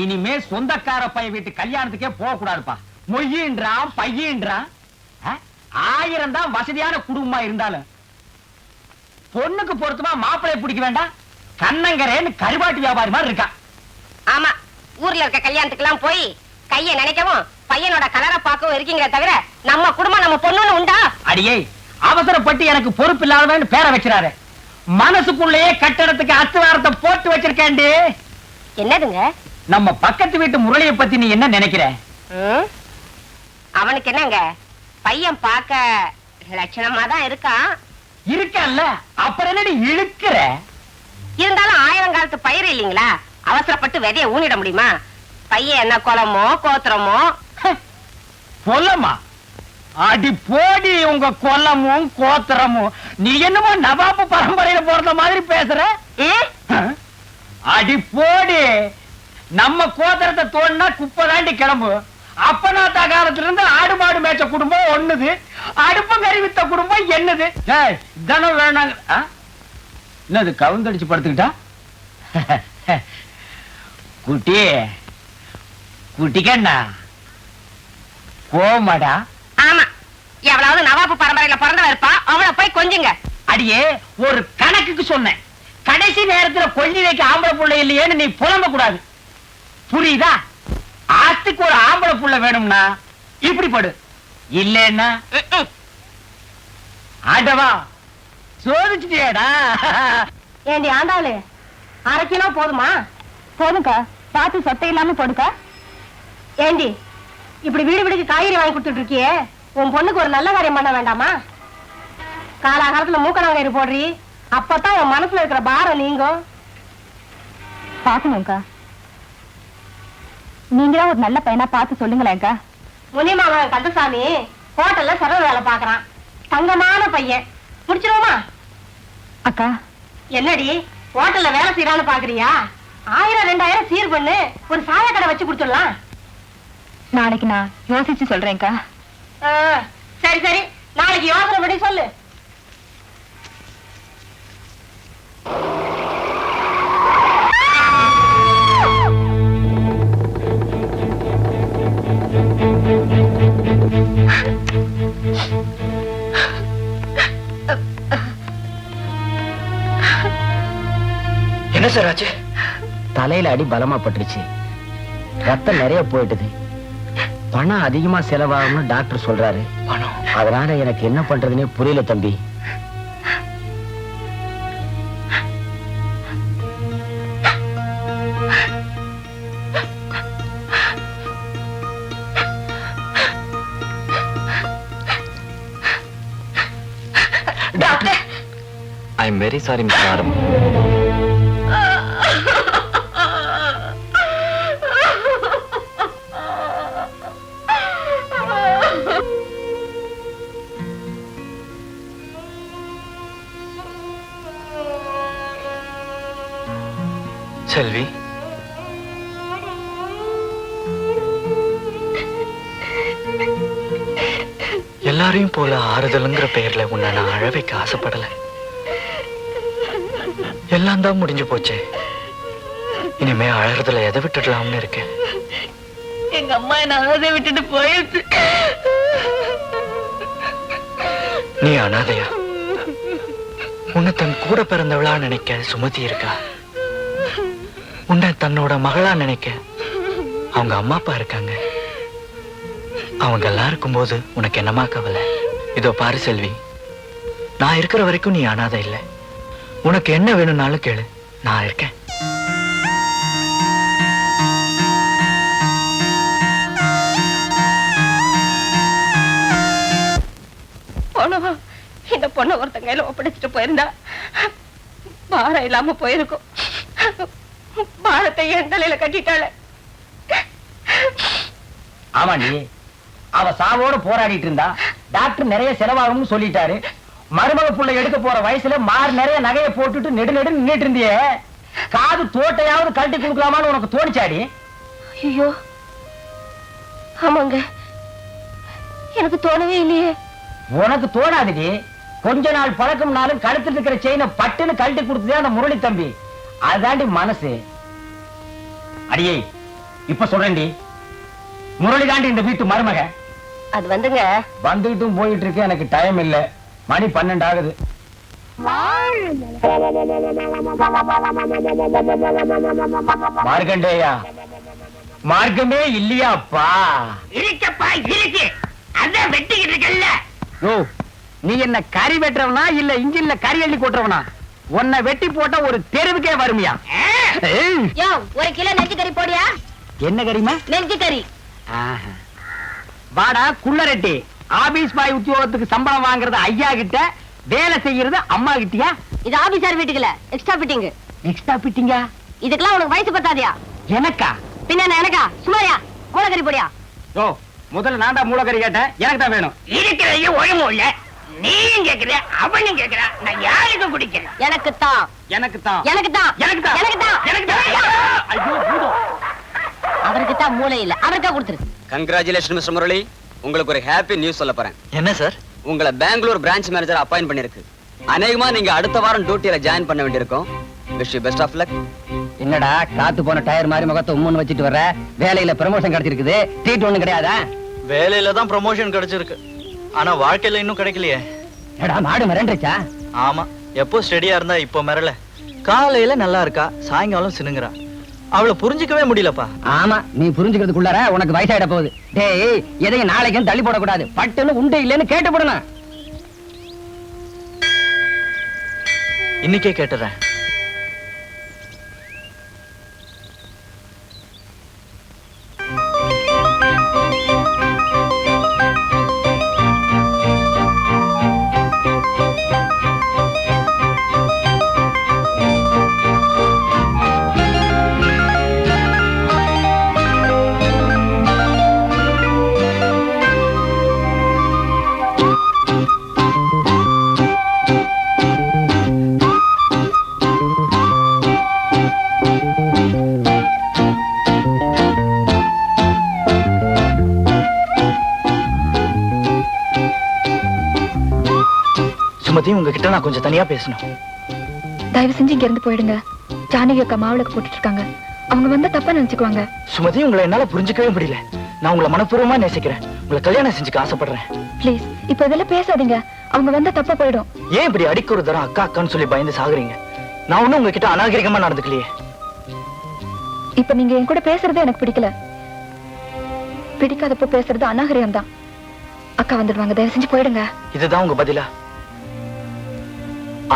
இனிமே சொந்தக்கார பைய வீட்டு கல்யாணத்துக்கே போக கூடாதுப்பா. மொய்யின்றான் பையன்றான்? ஆயிரம் தான் வசதியான குடும்பமா இருந்தாலும். பொண்ணுக்கு பொருத்தமா மாப்பிளைய பிடிக்க வேண்டாம். கண்ணங்கரேன்னு கருவாட்டு வியாபாரி மாதிரி இருக்கான் ஆமா ஊர்ல இருக்க கல்யாணத்துக்கு போய் கைய நினைக்கவும் பையனோட கலரை பார்க்கவும் இருக்கீங்களே தவிர நம்ம குடும்பம் நம்ம பொண்ணுன்னு உண்டா? அடியே அவசரப்பட்டு எனக்கு பொறுப்பு இல்லாதவன்னு பேரை வச்சிடாரு மனசுக்குள்ளேயே கட்டடத்துக்கு அத்துவாரத்தை போட்டு வச்சிருக்கேன்டி. என்னதுங்க? நம்ம பக்கத்து வீட்டு முரளிய பத்தி நீ என்ன நினைக்கிற? அவனுக்கு என்னங்க? பையன் பார்க்க லட்சணமா தான் இருக்கான். இருக்கல்ல? அப்புறம் என்னடி இழுக்கிற? இருந்தாலும் ஆயிரம் காலத்து பயிர் இல்லைங்களா? அவசரப்பட்டு விதைய ஊனிட முடியுமா? பையன் என்ன குளமோ கோத்திரமோ? கொல்லமா அடி போடி உங்க கொல்லமும் கோத்திரமும். நீ என்னமோ நவாபு பரம்பரையில பிறந்த மாதிரி பேசுற? அடி போடி. நம்ம கோத்திரத்தை தோண்டினா குப்பை தாண்டி கிளம்பு. அப்பனாத்தா காலத்துல இருந்து ஆடு மாடு மேய்ச்ச குடும்பம் ஒண்ணுது. அடுப்பு கறி வித்த குடும்பம் என்னது? இதானே வேணாங்க? என்னது கவுந்தடிச்சு படுத்துக்கிட்டா? குட்டி குட்டிக்கண்ணா. கோமடா ஆமா. எவ்வளவு நவாபு பரம்பரையில பிறந்தவ இருப்பா அவளை போய் கொஞ்சுங்க. அடியே ஒரு கணக்குக்கு சொன்னேன். கடைசி நேரத்துல கொள்ளி வைக்க ஆம்பளை புள்ள இல்லையேன்னு நீ புலம்ப கூடாது. புரியுதா? ஆத்துக்கு ஒரு ஆம்பளை புள்ள வேணும்னா இப்படி படு. இல்லைன்னா ஆண்டவா சோதிச்சுட்டியாடா. ஏண்டி ஆண்டாளு அரை கிலோ போதுமா? போதும்க்கா. பார்த்து சொத்தை இல்லாம போடுக்கா. ஏண்டி இப்படி வீடு வீடுக்கு காய்கறி வாங்கி கொடுத்துட்டு இருக்கியே உன் பொண்ணுக்கு ஒரு நல்ல காரியம் பண்ண வேண்டாமா? காலாகாலத்துல மூக்கணவங்க போடுறி. அப்பதான் உன் மனசுல இருக்கிற பாரம் நீங்கும். பாக்கணும்க்கா நீங்க தான் ஒரு நல்ல பையனா பார்த்து சொல்லுங்களேன்க்கா முனிமாவன் கந்தசாமி ஹோட்டல்ல சர்வ வேலை பாக்குறான் தங்கமான பையன். முடிச்சிருவோமா? அக்கா. என்னடி ஹோட்டல்ல வேலை செய்யறான்னு பாக்குறியா? ஆயிரம் ரெண்டாயிரம் சீர் பண்ணு ஒரு சாய கடை வச்சு கொடுத்துடலாம். நாளைக்கு நான் யோசிச்சு சொல்றேன்க்கா சரி சரி. நாளைக்கு யோசனை படி சொல்லு. என்ன சார் ஆச்சு? தலையில அடி பலமா பட்டுருச்சு. ரத்தம் நிறைய போயிட்டுது. பணம் அதிகமா செலவாகும்னு டாக்டர் சொல்றாரு. பணம்? அதனால எனக்கு என்ன பண்றதுனே புரியல தம்பி. Doctor! I am very sorry Selvi. எல்லாரையும் போல ஆறுதலுங்கிற பெயர்ல உன்னை நான் அழ வைக்க ஆசைப்படல. எல்லாம் தான் முடிஞ்சு போச்சே. இனிமே அழறதுல எதை விட்டுடலாம்னு இருக்கேன். எங்க அம்மா என்ன அழுத விட்டுட்டு போயிடுச்சு நீ அனாதையா? உன்னை தன் கூட பிறந்தவளா நினைக்க சுமதி இருக்கா? உன்னை தன்னோட மகளா நினைக்க அவங்க அம்மா அப்பா இருக்காங்க. அவங்க எல்லாம் இருக்கும்போது உனக்கு என்னமா கவலை? இதோ பாரு செல்வி நான் இருக்கிற வரைக்கும் நீ அனாதை இல்லை. உனக்கு என்ன வேணும்னாலும் கேளு நான் இருக்கேன். போனவா? இந்த பொண்ணை ஒருத்தங்க கையில ஒப்படைச்சிட்டு போயிருந்தா. பாரம் இல்லாம போயிருக்கும். பாரத்தை என் தலையில கட்டிட்டாளே. ஆமாண்டி அவ சாவோட போராடிட்டு இருந்தா டாக்டர் நிறைய செலவாகும்னு சொல்லிட்டாரு. மருமக புள்ள எடுக்க போற வயசுல மார் நிறைய நகையை போட்டுட்டு நெடு நெடு நின்னுட்டு இருந்தியே. காது தோட்டையாவது கழட்டி கொடுக்கலாமான்னு உனக்கு தோணிச்சாடி? ஐயோ. ஆமாங்க. எனக்கு தோணவே இல்லையே. உனக்கு தோணாதுடி. கொஞ்ச நாள் பழக்கம்னாலும் கழுத்துல இருக்கிற செயினை பட்டுன்னு கழட்டி கொடுத்ததே அந்த முரளி தம்பி. அதுதாண்டி மனசு. அடியே இப்ப சொல்றேன்டி. முரளி தாண்டி இந்த வீட்டு மருமக. அது வந்துங்க. வந்துட்டும் போயிட்டு இருக்கு எனக்கு டைம் இல்ல. மணி பன்னெண்டு ஆகுது மார்க்கண்டேயா மார்க்கமே இல்லையாப்பா. இருக்கப்பா இருக்கு. அதான் வெட்டிக்கிட்டு இருக்கல்ல நீ என்ன கறி வெட்டுறவனா இல்ல இன்ஜின்ல கறி அள்ளி கொட்டுறவனா? உன்னை வெட்டி போட்டா ஒரு தெருவுக்கே வருமியா? ஏய், யோ ஒரு கிலோ நெஞ்சு கறி போடியா? என்ன கறிமா நெஞ்சு கறி. ஆஹா. வாடா குள்ளரெட்டி. ஆபீஸ் பாய் உத்தியோகத்துக்கு சம்பளம் வாங்குறது ஐயா கிட்ட வேலை செய்யறது அம்மா கிட்டயா? இது ஆபீசர் வீட்டுக்குல எக்ஸ்ட்ரா ஃபிட்டிங் எக்ஸ்ட்ரா பிட்டிங்க இதுக்கெல்லாம் உனக்கு வயசு பத்தாதியா? எனக்கா? பின்ன எனக்கா? சும்மாரியா மூலக்கறி போடியா? யோ முதல்ல நான் தான் மூலக்கறி கேட்டேன். எனக்கு தான் வேணும். இருக்கிறதையும் ஒழுங்கும் இல்ல. நீயும் கேக்குற அவனும் கேக்குறா நான் யாருக்கு குடிக்கிறேன்? எனக்கு தான் எனக்கு தான் எனக்கு தான் எனக்கு தான் எனக்கு தான் எனக்கு தான் ஐயோ பூதம். அவருக்கு தான் மூளை இல்ல. அவருக்கா கொடுத்துரு. கங்க்ராச்சுலேஷன் மிஸ்டர் முரளி உங்களுக்கு ஒரு ஹாப்பி நியூஸ் சொல்ல போறேன். என்ன சார் உங்களை பெங்களூர் பிரான்ச் மேனேஜர் அப்பாயிண்ட் பண்ணிருக்கு. அநேகமா நீங்க அடுத்த வாரம் டியூட்டியில ஜாயின் பண்ண வேண்டியிருக்கும். Wish you best of luck என்னடா காத்து போன டயர் மாதிரி முகத்தை உம்முன்னு வச்சுட்டு வர்ற? வேலையில ப்ரமோஷன் கிடைச்சிருக்குது. ட்ரீட் ஒண்ணும் கிடையாதா? வேலையில தான் ப்ரமோஷன் கிடைச்சிருக்கு. ஆனா வாழ்க்கையில இன்னும் கிடைக்கலையே. எடா மாடு மிரண்டுச்சா ஆமா எப்போ ஸ்டெடியா இருந்தா இப்போ மிரல காலையில நல்லா இருக்கா சாயங்காலம் சினுங்குறா. அவளை புரிஞ்சுக்கவே முடியலப்பா. ஆமா நீ புரிஞ்சுக்கிறதுக்குள்ளார உனக்கு வயசாயிட போகுது. டேய் எதையும் நாளைக்கும் தள்ளி போடக்கூடாது. பட்டுன்னு உண்டு இல்லைன்னு கேட்டு போடணும். இன்னைக்கே கேட்டுறேன். உங்ககிட்ட நான் கொஞ்சம் தனியா பேசணும். தயவு செஞ்சு இங்க இருந்து போயிடுங்க. ஜானகி அக்கா மாவிளக்கு போட்டுட்டு இருக்காங்க. அவங்க வந்தா தப்பா நினைச்சுக்குவாங்க. சுமதி உங்களை என்னால புரிஞ்சுக்கவே முடியல. நான் உங்களை மனப்பூர்வமா நேசிக்கிறேன். உங்களை கல்யாணம் செஞ்சுக்க ஆசைப்படுறேன். ப்ளீஸ் இப்ப இதெல்லாம் பேசாதீங்க. அவங்க வந்தா தப்பா போயிடும். ஏன் இப்படி அடிக்க ஒரு தரம் அக்கா அக்கான்னு சொல்லி பயந்து சாகுறீங்க? நான் ஒண்ணும் உங்ககிட்ட அநாகரிகமா நடந்துக்கலையே. இப்ப நீங்க என் கூட பேசுறது எனக்கு பிடிக்கல. பிடிக்காதப்ப பேசுறது அநாகரிகம் தான் அக்கா வந்துடுவாங்க. தயவு செஞ்சு போயிடுங்க. இதுதான் உங்க பதிலா?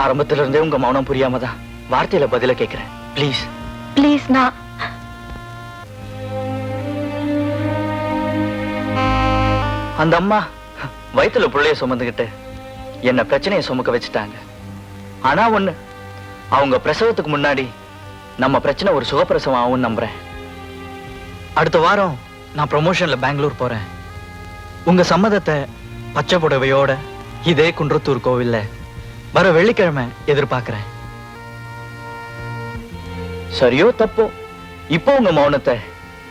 ஆரம்பத்துல இருந்தே உங்க மௌனம் புரியாம தான் வார்த்தையில பதில கேக்குறேன். ப்ளீஸ் ப்ளீஸ் நான் அந்த அம்மா வயித்துல புள்ளைய சுமந்துகிட்டு என்ன பிரச்சனையை சுமக்க வச்சுட்டாங்க. ஆனா ஒண்ணு அவங்க பிரசவத்துக்கு முன்னாடி நம்ம பிரச்சனை ஒரு சுகப்பிரசவம் ஆகும்னு நம்புறேன். அடுத்த வாரம் நான் ப்ரொமோஷன்ல பெங்களூர் போறேன். உங்க சம்மதத்தை பச்சை புடவையோட இதே குன்றத்தூர் கோவில்ல வர வெள்ளிக்கிழமை எதிர்பார்க்கிறேன். சரியோ தப்போ? இப்போ உங்க மௌனத்தை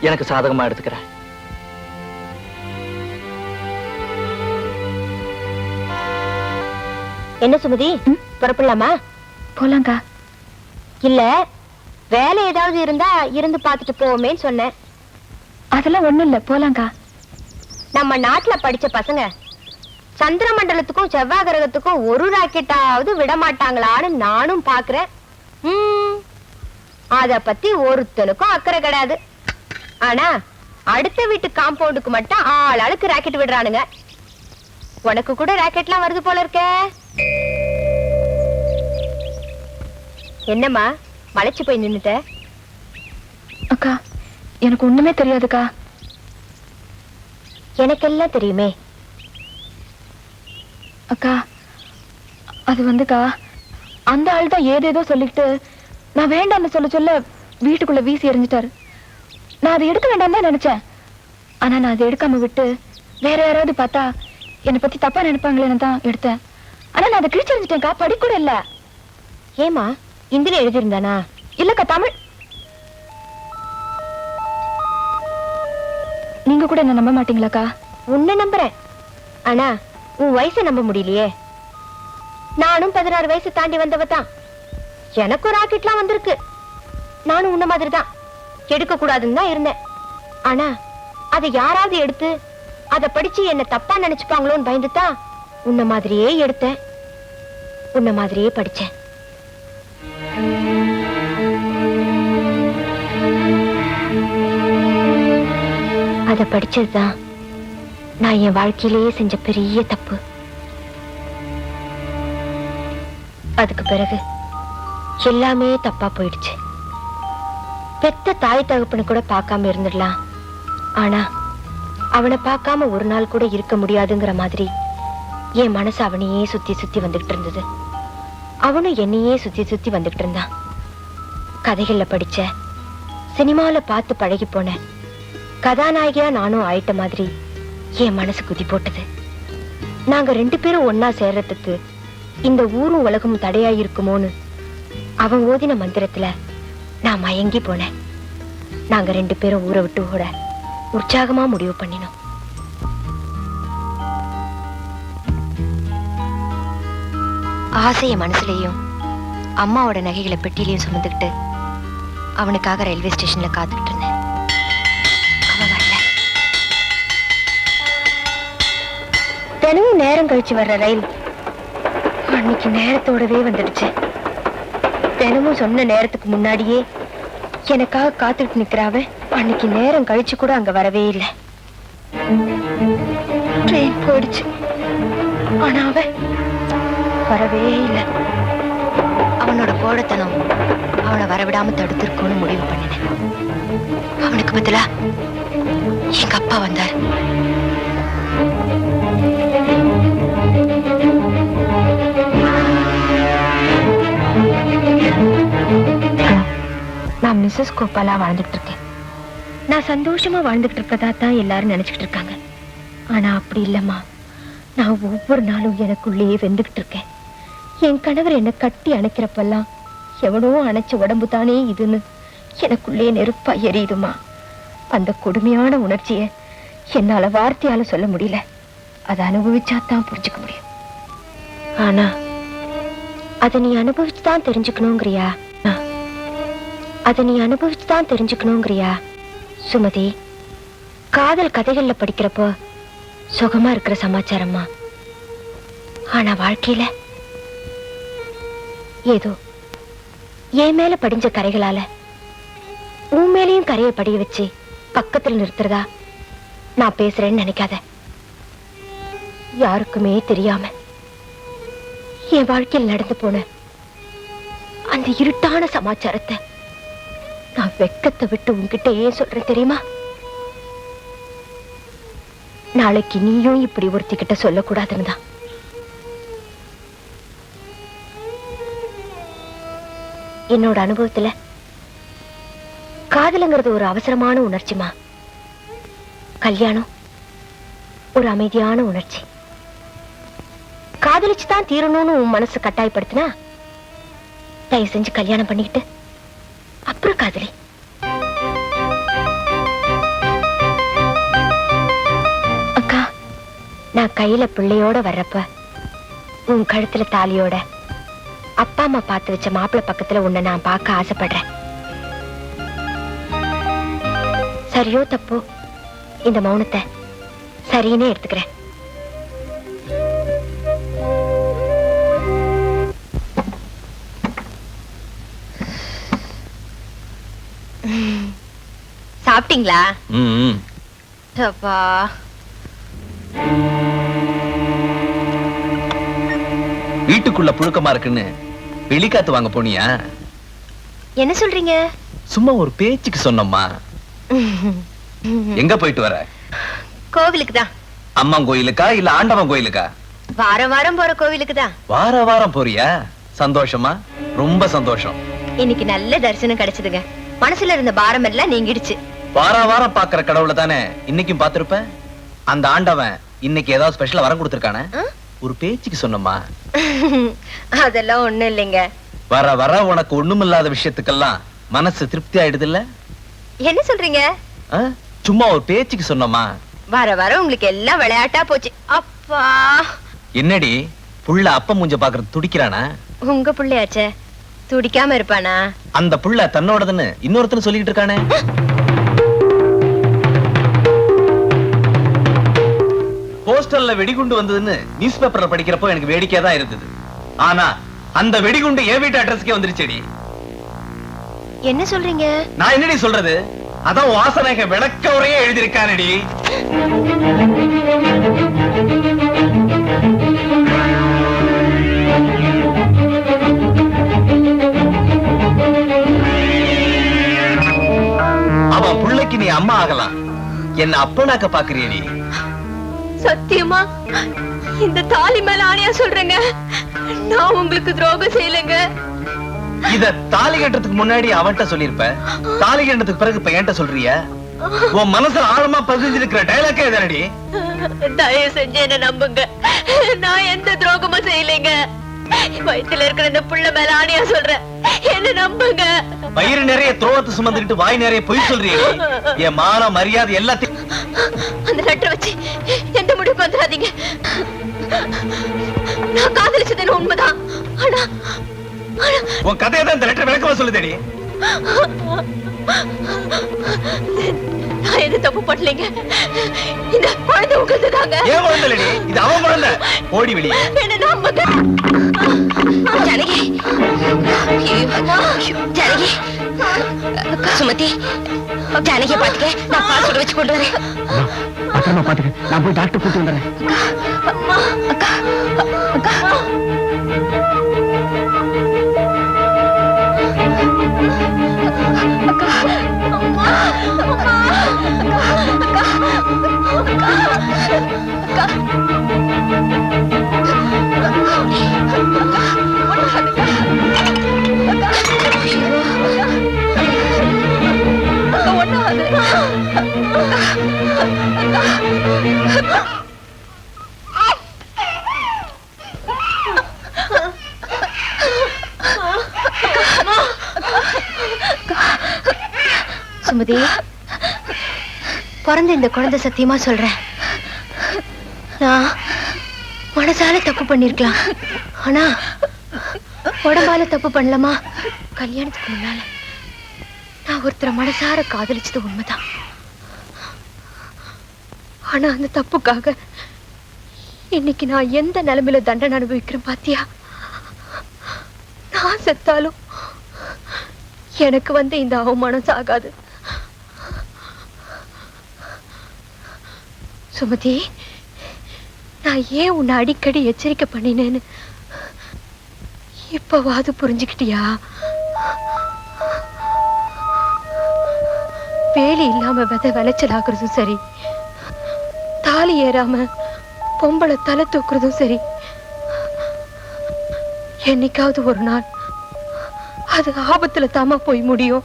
எனக்கு சாதகமா எடுத்துக்கிறேன். என்ன சுமதி? புறப்படலாமா? போலாங்கா இல்ல வேலை ஏதாவது இருந்தா இருந்து பார்த்துட்டு போவோமேன்னு சொன்னேன். அதெல்லாம் ஒண்ணும் இல்ல போலாங்கா நம்ம நாட்டுல படிச்ச பசங்க சந்திர மண்டலத்துக்கும் செவ்வாய் கிரகத்துக்கும் ஒரு ராக்கெட்டாவது விட மாட்டாங்களான்னு நானும் பாக்குறேன். அத பத்தி ஒருத்தனுக்கும் அக்கறை கிடையாது. ஆனா அடுத்த வீட்டு காம்பவுண்டுக்கு மட்டும் ஆள் ஆளுக்கு ராக்கெட் விடுறானுங்க. உனக்கு கூட ராக்கெட்லாம் வருது போல இருக்க. என்னம்மா மலைச்சு போய் நின்னுட்ட? அக்கா எனக்கு ஒண்ணுமே தெரியாதுக்கா. எனக்கெல்லாம் தெரியுமே. அக்கா அது வந்துக்கா அந்த ஆள் தான் ஏதேதோ சொல்லிட்டு நான் வேண்டாம்னு சொல்ல சொல்ல வீட்டுக்குள்ள வீசி எறிஞ்சிட்டாரு. நான் அதை எடுக்க வேண்டாம் தான் நினைச்சேன். ஆனா நான் அதை எடுக்காம விட்டு வேற யாராவது பார்த்தா என்னை பத்தி தப்பா நினைப்பாங்களேன்னு தான் எடுத்தேன். ஆனா நான் அதை கிழிச்செறிஞ்சிட்டேன்க்கா படி கூட இல்ல. ஏமா இந்தில எழுதியிருந்தானா? இல்லக்கா தமிழ். நீங்க கூட என்ன நம்ப மாட்டீங்களாக்கா? உன்னை நம்புறேன். ஆனா உன் வயசை நம்ப முடியலையே. நானும் பதினாறு வயசு தாண்டி வந்தவ தான் எனக்கும் ராக்கெட்லாம் வந்திருக்கு. நானும் உன்ன மாதிரி தான் எடுக்க கூடாதுன்னு தான் இருந்தேன். ஆனா அதை யாராவது எடுத்து அதை படிச்சு என்ன தப்பா நினைச்சுப்பாங்களோன்னு பயந்துதான் உன்ன மாதிரியே எடுத்தேன். உன்ன மாதிரியே படிச்சேன். அதை படிச்சதுதான் நான் என் வாழ்க்கையிலேயே செஞ்ச பெரிய தப்பு. அதுக்கு பிறகு எல்லாமே தப்பா போயிடுச்சு. பெத்த தாய் தகப்பனு கூட பார்க்காம இருந்துடலாம். ஆனா அவனை பார்க்காம ஒரு நாள் கூட இருக்க முடியாதுங்கிற மாதிரி என் மனசு அவனையே சுத்தி சுத்தி வந்துகிட்டு இருந்தது. அவனும் என்னையே சுத்தி சுத்தி வந்துகிட்டு இருந்தான். கதைகள்ல படிச்ச சினிமாவில் பார்த்து பழகி போன கதாநாயகியா நானும் ஆயிட்ட மாதிரி என் மனசு குதி போட்டது. நாங்க ரெண்டு பேரும் ஒன்னா சேர்றதுக்கு இந்த ஊரும் உலகமும் தடையா இருக்குமோன்னு அவன் ஓதின மந்திரத்துல நான் மயங்கி போனேன். நாங்க ரெண்டு பேரும் ஊரை விட்டு ஓட உற்சாகமா முடிவு பண்ணினோம். ஆசைய மனசுலயும் அம்மாவோட நகைகளை பெட்டிலையும் சுமந்துக்கிட்டு அவனுக்காக ரயில்வே ஸ்டேஷன்ல காத்துக்கிட்டு இருந்தேன். தினமும் நேரம் கழிச்சு வர்ற ரயில். அன்னைக்கு நேரத்தோடவே வந்துடுச்சு. தினமும் சொன்ன நேரத்துக்கு முன்னாடியே எனக்காக காத்துட்டு நிக்கிறாவ அன்னைக்கு நேரம் கழிச்சு கூட அங்க வரவே இல்லை. ட்ரெயின் போயிடுச்சு. ஆனா அவ வரவே இல்லை. அவனோட கோடத்தனம் அவனை வரவிடாம தடுத்திருக்கோன்னு முடிவு பண்ணினேன். அவனுக்கு பதிலா எங்க அப்பா வந்தார். மிஸ்ஸஸ் கோபாலா வாழ்ந்துட்டு இருக்கேன் நான் சந்தோஷமா வாழ்ந்துகிட்டு இருக்கதா தான் எல்லாரும் நினைச்சுக்கிட்டு இருக்காங்க ஆனா அப்படி இல்லம்மா. நான் ஒவ்வொரு நாளும் எனக்குள்ளேயே வெந்துகிட்டு இருக்கேன் என் கணவர் என்னை கட்டி அணைக்கிறப்பெல்லாம் எவனோ அணைச்ச உடம்பு தானே இதுன்னு எனக்குள்ளே நெருப்பா எரியுதுமா. அந்த கொடுமையான உணர்ச்சியை என்னால வார்த்தையால சொல்ல முடியல. அதை அனுபவிச்சா தான் புரிஞ்சுக்க முடியும். ஆனா அதை நீ அனுபவிச்சு தான் தெரிஞ்சுக்கணுங்கிறியா? அதை நீ அனுபவிச்சு தான் தெரிஞ்சுக்கணுங்கிறியா? சுமதி காதல் கதைகள்ல படிக்கிறப்போ சுகமா இருக்கிற சமாச்சாரமா ஆனா வாழ்க்கையில ஏதோ என் மேல படிஞ்ச கரைகளால உன் மேலையும் கரையை படிய வச்சு பக்கத்துல நிறுத்துறதா நான் பேசுறேன்னு நினைக்காத. யாருக்குமே தெரியாம என் வாழ்க்கையில் நடந்து போன அந்த இருட்டான சமாச்சாரத்தை நான் வெக்கத்தை விட்டு உன்கிட்ட ஏன் சொல்றேன் தெரியுமா? நாளைக்கு நீயும் இப்படி ஒருத்திக்கிட்ட சொல்லக்கூடாதுன்னு தான். என்னோட அனுபவத்துல காதலுங்கிறது ஒரு அவசரமான உணர்ச்சிமா கல்யாணம் ஒரு அமைதியான உணர்ச்சி. காதலிச்சு தான் தீரணும்னு உன் மனசு கட்டாயப்படுத்தினா தயவு செஞ்சு கல்யாணம் பண்ணிக்கிட்டு அப்புறம் காதலி அக்கா நான் கையில பிள்ளையோட வர்றப்ப உன் கழுத்துல தாலியோட அப்பா அம்மா பார்த்து வச்ச மாப்பிள்ளை பக்கத்துல உன்னை நான் பார்க்க ஆசைப்படுறேன். சரியோ தப்போ? இந்த மௌனத்தை சரின்னே எடுத்துக்கிறேன். சாப்பிட்டீங்களா ம் அப்பா வீட்டுக்குள்ள புழுக்கமா இருக்குன்னு வெளிக்காத்து வாங்க போனியா? என்ன சொல்றீங்க? சும்மா ஒரு பேச்சுக்கு சொன்னம்மா. எங்க போயிட்டு வர? கோவிலுக்கு தான். அம்மன் கோயிலுக்கா இல்ல ஆண்டவன் கோயிலுக்கா? வாரம் வாரம் போற கோவிலுக்கு தான். வார வாரம் போறியா? சந்தோஷமா? ரொம்ப சந்தோஷம். இன்னைக்கு நல்ல தரிசனம் கிடைச்சதுங்க. மனசுல இருந்த பாரம் எல்லாம் நீங்கிடுச்சு. வார வாரம் பாக்குற கடவுளை தானே இன்னைக்கும் பாத்திருப்ப அந்த ஆண்டவன் இன்னைக்கு ஏதாவது ஸ்பெஷலா வரம் கொடுத்திருக்கானே? ஒரு பேச்சுக்கு சொன்னம்மா. அதெல்லாம் ஒண்ணும் இல்லைங்க. வர வர உனக்கு ஒண்ணுமில்லாத விஷயத்துக்கெல்லாம் மனசு திருப்தி ஆயிடுது இல்ல என்ன சொல்றீங்க? சும்மா ஒரு பேச்சுக்கு சொன்னம்மா. வர வர உங்களுக்கு எல்லாம் விளையாட்டா போச்சு. அப்பா! என்னடி புள்ள அப்ப மூஞ்ச பாக்குறது துடிக்கிறானா? உங்க பிள்ளையாச்சே. துடிக்காம இருப்பானா? அந்த புள்ள தன்னோடதுன்னு இன்னொருத்தன் சொல்லிட்டு இருக்கானே? போஸ்டர்ல வெடிகுண்டு வந்ததுன்னு நியூஸ் பேப்பர்ல படிக்கிறப்போ எனக்கு வேடிக்கையா தான் இருந்தது. ஆனா அந்த வெடிகுண்டு என் வீட்டு அட்ரஸ்க்கே வந்துருச்சேடி. என்ன சொல்றீங்க? நான் என்னடி சொல்றது? அதான் வாசனைக விளக்க உரையே எழுதியிருக்கானடி. அவன் புள்ளைக்கு நீ அம்மா ஆகலாம். என்ன அப்பனாக்க பாக்குறியடி. சத்தியமா? இந்த தாலி மேல ஆணையா சொல்றேங்க. நான் உங்களுக்கு துரோகம் செய்யலைங்க. இத தாலி கட்டுறதுக்கு முன்னாடி அவன்கிட்ட சொல்லிருப்ப தாலி கட்டுறதுக்கு பிறகு இப்ப என்கிட்ட சொல்றிய? உன் மனசுல ஆழமா பதிஞ்சிருக்கிற டைலாக்கே இதனடி தயவு செஞ்சு என்ன நம்புங்க. நான் எந்த துரோகமும் செய்யலைங்க. வயித்துல இருக்கிற இந்த புள்ள மேல ஆணையா சொல்றேன். என்ன நம்புங்க. வயிறு நிறைய துரோகத்தை சுமந்துக்கிட்டு வாய் நிறைய பொய் சொல்றியே. என் மான மரியாதை எல்லாத்தையும் அந்த லெட்டர் வச்சு எந்த முடிவுக்கு வந்துடாதீங்க. நான் காதலிச்சது என்ன உண்மைதான்? ஆனா உன் கதையை தான் இந்த லெட்டர் விளக்கமா சொல்லுதடி. நான் எது தப்பு பண்ணலைங்க? இந்த குழந்தை உங்களது தாங்க ஏன் குழந்தை இல்லடி இது அவன் குழந்தை. ஓடி வெளியே. என்ன நம்புங்க. ஜானகி. ஜானகி. சுமதி. ஜானகியை பாத்துக்க. நான் சுட வச்சு கொண்டு வரேன். பத்திரமா பாத்துக்க நான் போய் டாக்டர் கூட்டு வந்துடுறேன். சுமதி பிறந்த இந்த குழந்தை சத்தியமா சொல்றேன். நான் மனசால தப்பு பண்ணிருக்கலாம். ஆனா உடம்பால தப்பு பண்ணலாமா? கல்யாணத்துக்கு முன்னால நான் ஒருத்தரை மனசார காதலிச்சது உண்மைதான். ஆனா அந்த தப்புக்காக இன்னைக்கு நான் எந்த நிலைமையில தண்டனை அனுபவிக்கிறேன் பாத்தியா? நான் செத்தாலும் எனக்கு வந்து இந்த அவமானம் சாகாது. சுமதி நான் ஏன் உன்னை அடிக்கடி எச்சரிக்கை பண்ணினேன்னு இப்பவாது புரிஞ்சுக்கிட்டியா? வேலி இல்லாம விதை விளைச்சல் ஆகுறதும் சரி தாலி ஏறாம பொம்பளை தலை தூக்குறதும் சரி என்னைக்காவது ஒரு நாள் அது ஆபத்துல தாமா போய் முடியும்?